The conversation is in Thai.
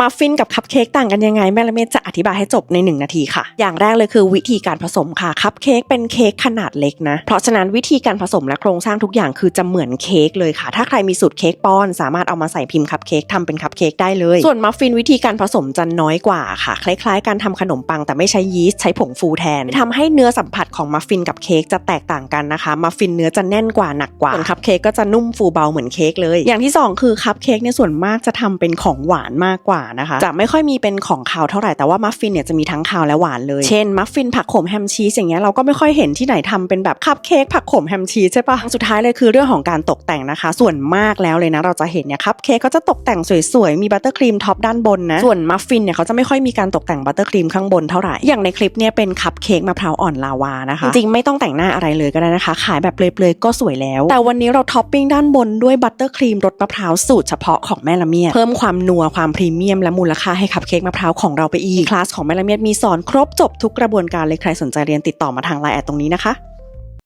มัฟฟินกับคัพเค้กต่างกันยังไงแม่ละเมดจะอธิบายให้จบใน 1 นาทีค่ะ อย่างแรกเลยคือวิธีการผสมค่ะคัพเค้กเป็นเค้กขนาดเล็กนะเพราะฉะนั้นวิธีการผสมและโครงสร้างทุกอย่างคือจะเหมือนเค้กเลยค่ะ ถ้าใครมีสูตรเค้กป้อน สามารถเอามาใส่พิมพ์คัพเค้กทำเป็นคัพเค้กได้เลย ส่วนมัฟฟินวิธีการผสมจะน้อยกว่าค่ะ คล้ายๆ การทำขนมปังแต่ไม่ใช้ยีสต์ใช้ผงฟูแทนทำให้เนื้อสัมผัสของมัฟฟินกับเค้กจะแตกต่างกันนะคะมัฟฟินเนื้อจะแน่นกว่าหนักกว่าส่วนคัพเค้กก็จะนุ่มฟูเบาเหมือนเค้กเลย อย่างที่สองคือคัพเค้กเนี่ยส่วนมากจะทำเป็นของหวานมากกว่านะคะ จะไม่ค่อยมีเป็นของคาวเท่าไหร่แต่ว่ามัฟฟินเนี่ยจะมีทั้งคาวและหวานเลย เช่นมัฟฟินผักโขมแฮมชีสอย่างเงี้ยเราก็ไม่ค่อยเห็นที่ไหนทำเป็นแบบคัพเค้กผักโขมแฮมชีสใช่ปะสุดท้ายเลยคือเรื่องของการตกแต่งนะคะ ส่วนมากแล้วเลยนะเราจะเห็นเนี่ยคัพเค้กเขาจะตกแต่งสวยๆมีบัตเตอร์ครีมท็อปด้านบนนะส่วนมัฟฟินเนี่ยเขาจะไม่ค่อยมีการตกแต่งบัตเตอร์ครีมข้างบนเท่าไหร่อย่างในคลิปเนี่ยเป็นคัพเค้กมะพร้าวอ่อนลาวานะคะจริงๆไม่ต้องแต่งหน้าอะไรเลยก็ได้นะคะ ขายแบบเปลยๆก็สวยแล้ว แต่วันนี้เราท็อปปิ้งด้านบนด้วยบัตเตอร์ครีมรสมะพร้าวสูตรเฉพาะของแม่ละเมียดเพิ่มความนัวความพรีเมียมและมูลค่าให้คัพเค้กมะพร้าวของเราไปอีกคลาสของแม่ละเมียดมีสอนครบจบทุกกระบวนการเลยใครสนใจเรียนติดต่อมาทางไลน์แอดตรงนี้นะคะ